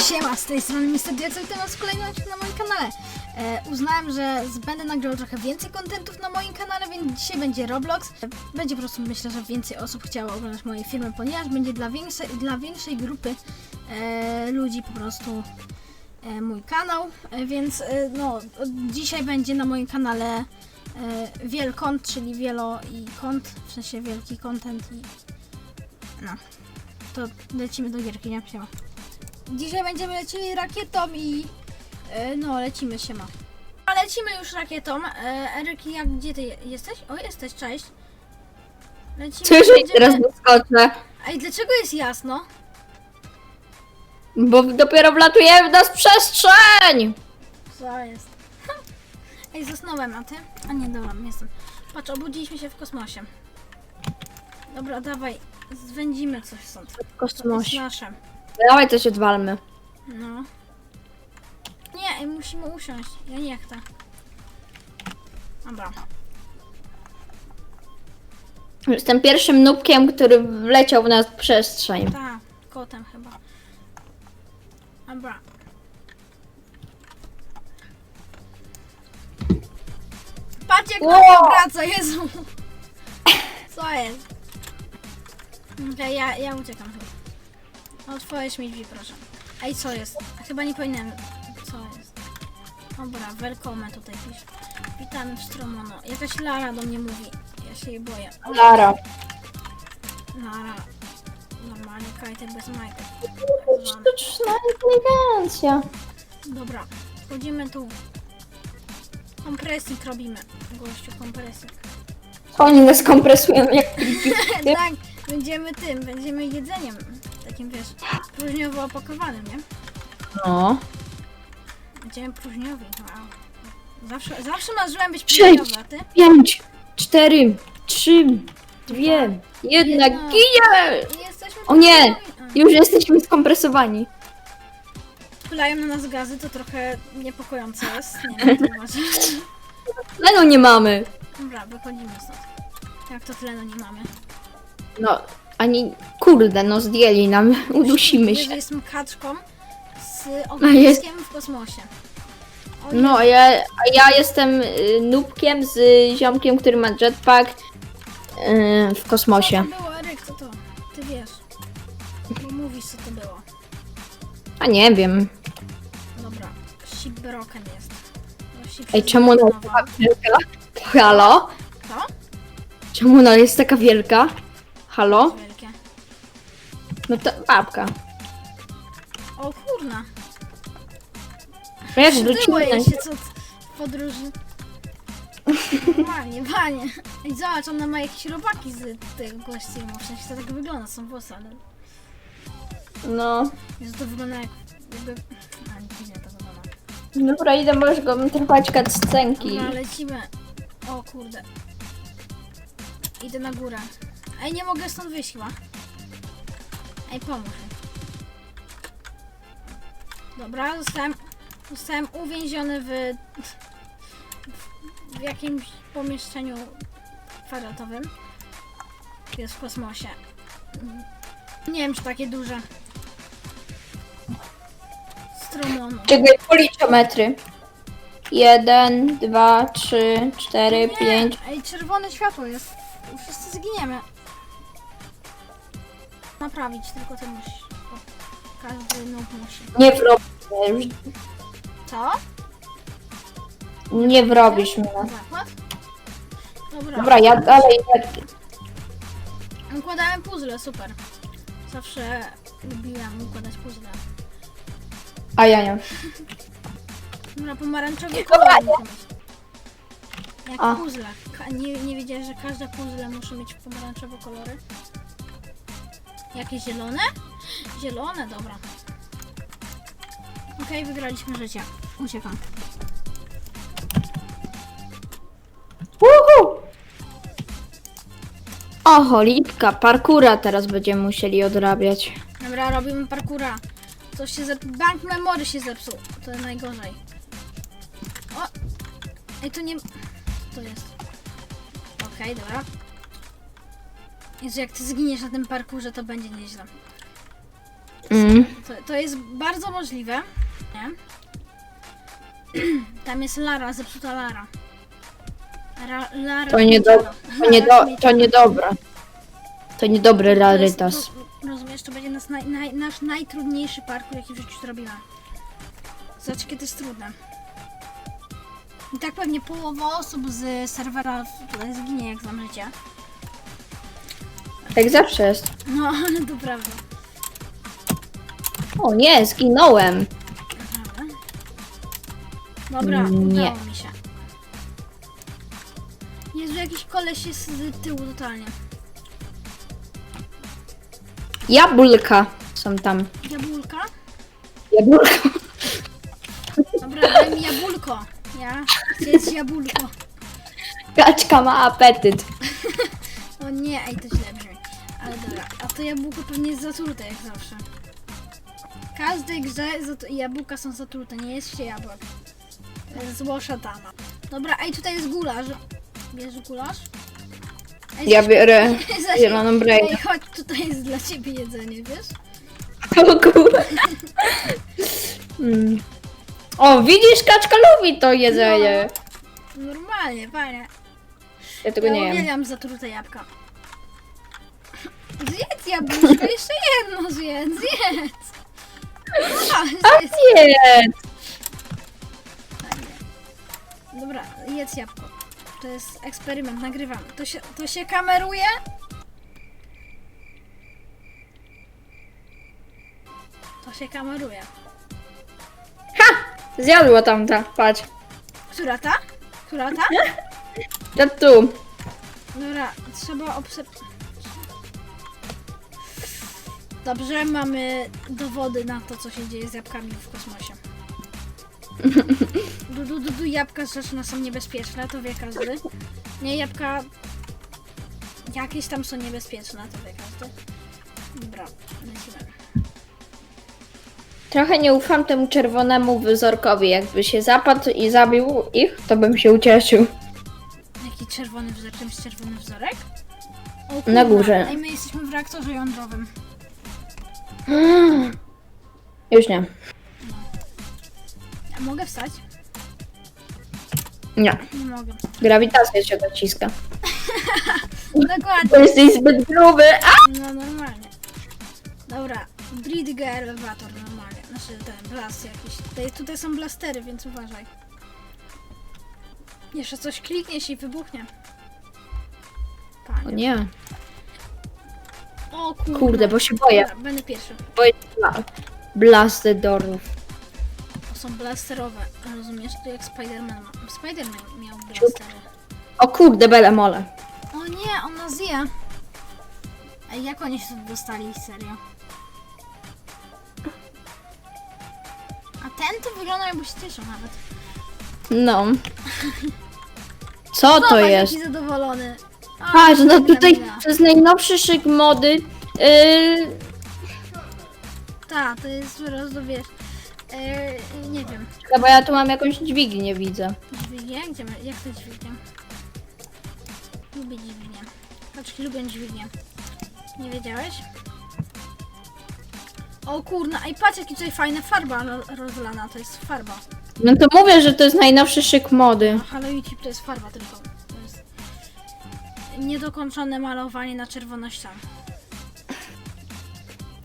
Siema, z tej strony Mr. Diaceł, witam was w kolejnym na moim kanale. E, uznałem, że będę nagrywał trochę więcej kontentów na moim kanale, więc dzisiaj będzie Roblox. Będzie po prostu, myślę, że więcej osób chciało oglądać moje filmy, ponieważ będzie dla większej, dla większej grupy e, ludzi po prostu e, mój kanał. E, więc e, no, dzisiaj będzie na moim kanale e, wielkont, czyli wielo i kont, w sensie wielki content i no. To lecimy do gierki, nie? Siema. Dzisiaj będziemy lecieli rakietą i e, no lecimy się ma. A lecimy już rakietą. E, Eryk, jak gdzie ty je- jesteś? O, jesteś, cześć. Lecimy. I będziemy- teraz doskoczę, Ej, dlaczego jest jasno? bo dopiero wlatujemy w nas przestrzeń! Co jest? Ej, zasnąłem, a ty? A nie, dobra, jestem. Patrz, obudziliśmy się w kosmosie. Dobra, dawaj, zwędzimy coś stąd. W To jest kosmosie. nasze. Dawaj coś odwalmy. No. Nie, musimy usiąść. Ja nie chcę. Dobra. Jestem pierwszym nubkiem, który wleciał w nas w przestrzeń. Tak, kotem chyba. Dobra. Patrz jak na Wow. mnie wraca, Jezu. Co jest? Okej, ja, ja uciekam chyba. Otworzysz mi drzwi, proszę. Ej, co jest? Chyba nie powinienem. Co jest? Dobra, welcome tutaj pisz. Witamy w Stromono. Jakaś Lara do mnie mówi. Ja się jej boję. Lara. Lara. Normalnie kajtek bez majtek. Sztuczna inteligencja. Dobra, wchodzimy tu. Kompresik robimy. Gościu, kompresik. Oni nas kompresują jak tak, będziemy tym, będziemy jedzeniem. Takim wiesz, próżniowo opakowanym, nie? No. Będziemy próżniowi. Wow. Zawsze, zawsze marzyłem być Przejdź. próżniowy, a ty? Pięć, cztery, trzy, dwie, jedna, Jedna. ginie! Jesteśmy O nie! próżniowi. Już jesteśmy skompresowani. A, na nas gazy, to trochę niepokojące jest. Nie wiem, to może. Tlenu nie mamy. Dobra, wychodzimy stąd. Jak to tlenu nie mamy? No, ani... Kurde, no zdjęli nam. Udusimy się. jestem kaczką z ogniskiem w kosmosie. O No, a ja, a ja jestem y, nubkiem z ziomkiem, który ma jetpack y, w Co kosmosie. to było, Eryk, co to? Ty wiesz. Bo mówisz, co to było. A nie wiem. Dobra, ship broken jest. No, ship Ej, się czemu ona jest taka wielka? Halo? Co? Czemu ona jest taka wielka? Halo? Wielkie. No to babka. O kurna. No jak Przytyło jej się co w podróży. Normalnie, panie. Ej, zobacz, ona ma jakieś robaki z tych gości. No, w sensie to tak wygląda, są włosy, ale... No. Jezu, to wygląda jak... jakby... A, nie widzę to wygląda. Dobra, idę, możesz go trwać cutscenki. Dobra, lecimy. O kurde. Idę na górę. Ej, nie mogę stąd wyjść chyba. Ej, pomóż mi. Dobra, zostałem, zostałem uwięziony w, w jakimś pomieszczeniu kwadratowym. Jest w kosmosie. Nie wiem, czy takie duże. Stromonu. Czekaj, policzę metry. Jeden, dwa, trzy, cztery, pięć. Ej, czerwone światło jest. Wszyscy zginiemy. Naprawić, tylko ty musisz. Bo każdy noob musi. Nie wrobisz. Co? Nie wrobisz mnie. Zakład? Dobra. Dobra, ja dalej. Układałem puzzle, super. Zawsze lubiłam układać puzzle. A ja nie. Dobra, pomarańczowy Dobra, kolor musi mieć. Jak A. puzzle. Ka- nie, nie wiedziałeś, że każde puzzle muszą mieć pomarańczowe kolory? Jakie zielone? Zielone, dobra. Okej, wygraliśmy życie. Uciekam. Uhu! O, cholipka, parkura teraz będziemy musieli odrabiać. Dobra, robimy parkura. Coś się zep... Bank memory się zepsuł. To jest najgorzej. O! Ej, to nie... Co to jest? Okej, dobra. Jezu, jak ty zginiesz na tym parkurze, to będzie nieźle. Mm. To, to jest bardzo możliwe. Nie? Tam jest Lara, zepsuta Lara. Ra, Lara To nie, do, to, nie do, to niedobre. To niedobry To rarytas. ro- Rozumiesz, to będzie nas naj, naj, nasz najtrudniejszy parkour, jaki w życiu zrobiłam. Zobacz, jakie to jest trudne. I tak pewnie połowa osób z serwera tutaj zginie, jak znam życie. Tak zawsze jest. No, ale to prawda. O nie, zginąłem. Dobra, Nie. udało mi się. Jezu, jakiś koleś jest z tyłu totalnie. Jabłka są tam. Jabłka? Jabłka. Dobra, daj mi jabłko. Ja chcę jeść jabłko. Kaczka ma apetyt. O nie, ej, to brzmi. Ale dobra, a to jabłko pewnie jest zatrute jak zawsze. W każdej grze zat- jabłka są zatrute, nie jest się jabłek. Zło szatana. Dobra, ej, tutaj jest gulasz. Bierzesz gulasz? Ej, Ja biorę zaś- zieloną Ej, chodź, tutaj jest dla ciebie jedzenie, wiesz? O kurde. Mm. O, widzisz, kaczka lubi to jedzenie. Normalnie, panie. Ja tego ja nie jem. uwielbiam zatrute jabłka. Zjedz jabłuszko, jeszcze jedno zjedz, zjedz. No, zjedz. Nie. Dobra, jedz jabłko. To jest eksperyment, nagrywamy. To się, to się kameruje? To się kameruje. Zjadła tamta, patrz. Która ta? Która ta? Ja tu. Dobra, trzeba obserwować. Dobrze, mamy dowody na to, co się dzieje z jabłkami w kosmosie. Du, du, du, du, jabłka zaczyna są niebezpieczne, to wie każdy. Nie, jabłka jakieś tam są niebezpieczne, to wie każdy. Dobra, lecimy. Trochę nie ufam temu czerwonemu wzorkowi. Jakby się zapadł i zabił ich, to bym się ucieszył. Jaki czerwony wzorek? Czymś czerwony wzorek? O, Na kurwa, górze. Ej, my jesteśmy w reaktorze jądrowym. Już nie. A mogę wstać? Nie. Nie mogę. Grawitacja się dociska. Dokładnie. Bo jesteś zbyt gruby. A! No normalnie. Dobra, Bridge elevator normalnie. Znaczy ten blast jakiś. Tutaj, tutaj są blastery, więc uważaj. Jeszcze coś klikniesz i wybuchnie. O Panie. nie. O kurde. Kurde, bo się boję. Dobra, będę pierwszy. Boję się bla-. To są blasterowe. Rozumiesz? To jak Spider-Man ma. Spider-Man miał blastery. O kurde, bele mole. O nie, on nas zje. Ej, jak oni się tu dostali, serio? A ten to wygląda jakby się cieszył nawet. No. Co to Zobacz, jest? jaki zadowolony. O, Patrz, no tutaj to jest najnowszy szyk mody. Yy, Tak, to jest rozdowiesz. Yy, nie wiem. no bo ja tu mam jakąś dźwignię, widzę. Dźwignię? Gdzie my, jak to dźwignię? Lubię dźwignię. Paczki lubię dźwignię. Nie wiedziałeś? O kurna, ej patrz jaki tutaj fajna farba ro- rozlana, to jest farba. No to mówię, że to jest najnowszy szyk mody. A Hello YouTube to jest farba tylko. Niedokończone malowanie na czerwono ścian.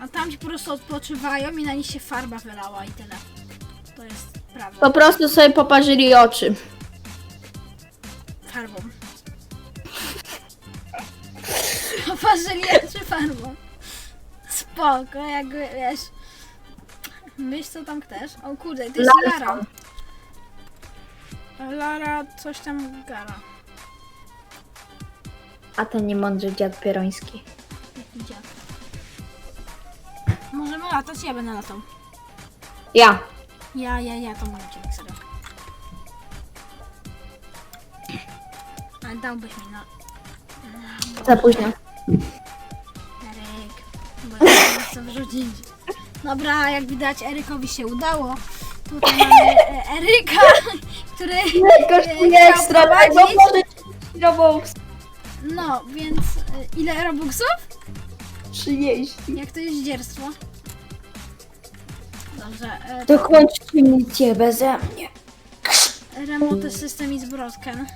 A tam ci po prostu odpoczywają i na nich się farba wylała i tyle. To jest prawda. Po prostu sobie poparzyli oczy. Farbą. Poparzyli oczy farbą. Spoko, jakby wiesz. Myśl co tam chcesz. O kurde, to jest Lara. Lara. Lara coś tam gara. A ten niemądry dziad pieroński. Jaki dziad. Możemy latać, ja będę latał. Ja. Ja, ja, ja to mój odcinek, serio. Ale dałbyś mi na... Za późno. Eryk, bo ja nie chcę wrzucić. Dobra, jak widać Erykowi się udało. Tutaj mamy e, Eryka, który e, chciał prowadzić. Robux. No, więc e, ile robuxów? 30. Jak to jest dzierstwo? Dobrze. E, To kończcie misję beze mnie. Remote system is broken.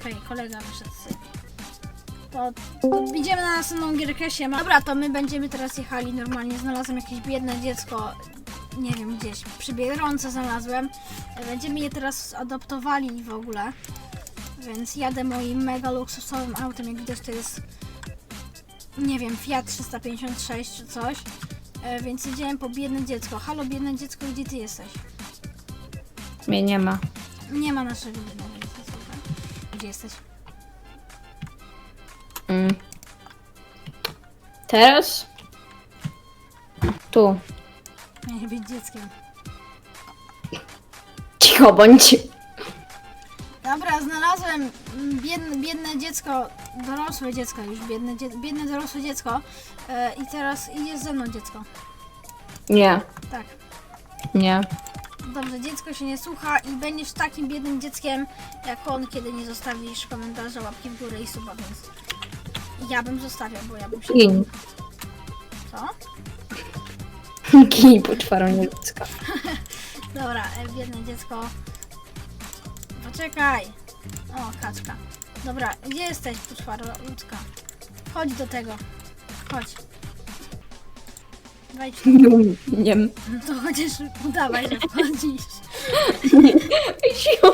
Okej, kolega wyszedł z... To, to idziemy na następną gierkę się. Dobra, to my będziemy teraz jechali normalnie. Znalazłem jakieś biedne dziecko, nie wiem, gdzieś przy Biedronce znalazłem. Będziemy je teraz adoptowali w ogóle. Więc jadę moim mega luksusowym autem, jak widać to jest, nie wiem, Fiat 356 czy coś. E, Więc jedziemy po biedne dziecko. Halo, biedne dziecko, gdzie ty jesteś? Mnie nie ma. Nie ma naszego biednego dziecka, słuchaj. Gdzie jesteś? Mm. Teraz? Tu. Nie być dzieckiem. Cicho bądź. Dobra, znalazłem mm, biedne, biedne dziecko, dorosłe dziecko już, biedne, dzie- biedne dorosłe dziecko e, i teraz idzie ze mną dziecko. Nie, Tak. nie. Dobrze, dziecko się nie słucha i będziesz takim biednym dzieckiem jak on, kiedy nie zostawisz komentarza, łapki w górę i suba, więc ja bym zostawiał, bo ja bym się... Gin. Co? Gin potwarą nieludzka. Dobra, e, biedne dziecko. Poczekaj. O, kaczka. Dobra, gdzie jesteś, poczwaro ludzka? Chodź do tego. Chodź. Wejdź tu. Nie umiem. No to chociaż udawaj, że wchodzisz. Ziu.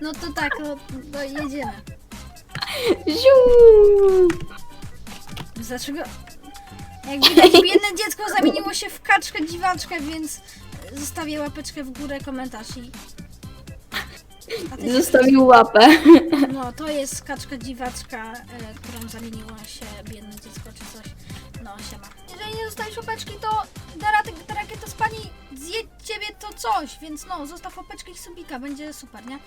No to tak, no, no jedziemy. Ziu. Dlaczego? Jak widać, biedne dziecko zamieniło się w kaczkę dziwaczkę, więc zostawię łapeczkę w górę, komentarz i... Zostawił łapę. No, to jest kaczka dziwaczka, e, którą zamieniło się biedne dziecko czy coś. No, siema. Jeżeli nie zostawisz łapeczki, to Daratek, Darakieta z pani zje ciebie to coś, więc no, zostaw łapeczkę i subika, będzie super, nie?